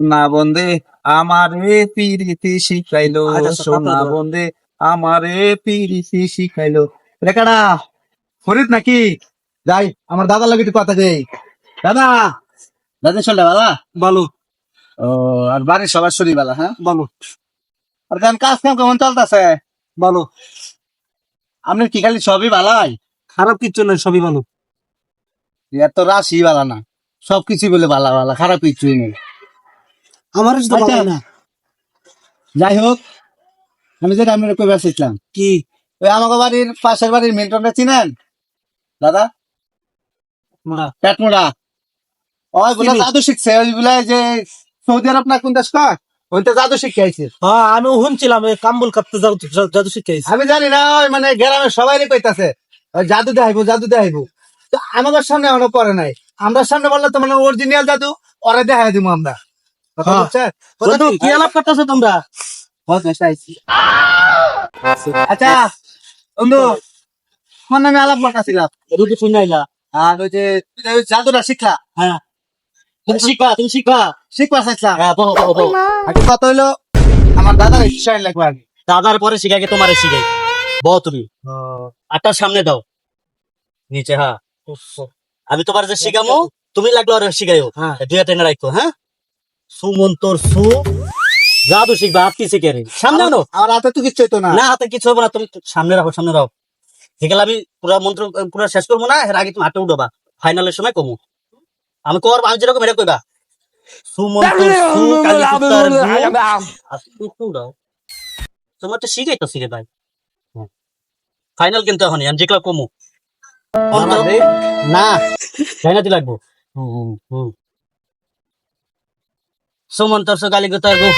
না বন্দে আমারে পিরিতি শিখাইলো সোনা। বন্দে আমারে পিরিতি শিখাইলো। রেখাডা ফরিদ নাকি? যাই আমার দাদার লাগে কথা দেই। দাদা! দাদা চলে বালা বলো ও আর বাড়ির সবার শরীর বালা হ্যাঁ? বলো আর কেন কাজ কাম কেমন চলতেছে? বলো আপনি কি খালি সবই বালাই খারাপ কিচ্ছু নয় সবই ভালো। এত রাশি বালা না। সবকিছু বলে বালা বালা খারাপ কিছুই নেই। আমার তো। ভালো না। যাই হোক আমি যেটা আমি কই বেসেছিলাম কি? ওই আমাকে বাড়ির পাশের বাড়ির মিল্টনটা চিনেন? দাদা? পেটমোড়া ওই বলে জাদু শিখছে ওই বলে যে সৌদি আরব না কোন দেশ কয়? ওইটা জাদু শিখে আইছে। হ্যাঁ আমি শুনছিলাম এই কাম্বুল কাঁপতে জাদু শিখাইছি আমি জানি না ওই মানে গ্রামের সবাই কইতাছে ওই জাদু দেখাইবো জাদু দেখাইবো। তো আমাদের সামনে এখনও পরে নাই। আমরা সামনে বললে তো মানে অরিজিনাল জাদু ওরা দেখাই দিব আমরা। কথা হ্যাঁ। বন্ধু কি আলাপ করতেছো তোমরা? বহুত বেশ আইছি। আচ্ছা। বন্ধু তোমার নামে আলাপ মাতাছিলাম রুটি শুনাইলা আর ওই যে তুই যে ওই জাদুটা শিখলা? হ্যাঁ। তুমি শিখবা তুমি শিখবা। শিখবা চাইছিলাম হ্যাঁ বহ বহ বহ। আগে কথা হইল আমার দাদার ইচ্ছা লাগবে আগে। দাদার পরে শিখাই তোমারে শিখাই। বহ তুমি। আটটার সামনে দাও। নিচে হ্যাঁ। আমি তোমার যে শিখামো তুমি লাগল আর শিখাইও। হ্যাঁ। দুই টেনে রাখো হ্যাঁ? সুমন্তর সু। জাদু শিখবা হাত কি শিখে রে সামনে আনো। আমার হাতে তো কিচ্ছু হইতো না। না হাতে কিছু হবে না তুমি সামনে রাখো সামনে রাখো। যেগুলো আমি পুরো মন্ত্র পুরো শেষ করব না এর আগে তুমি হাতে উঠবা। ফাইনালের সময় কমু। আমি কর আমি যেরকম এটা কইবা। সুমন্তর সু কালী পুত্তার গু, আর সু সু তোমার তো শিখাই তো শিখে ভাই ফাইনাল কিন্তু এখন আমি যেগুলো কমু। না চাইনাতে লাগবো। হুম, হুম, सुमन तर्सो गालीको तर्को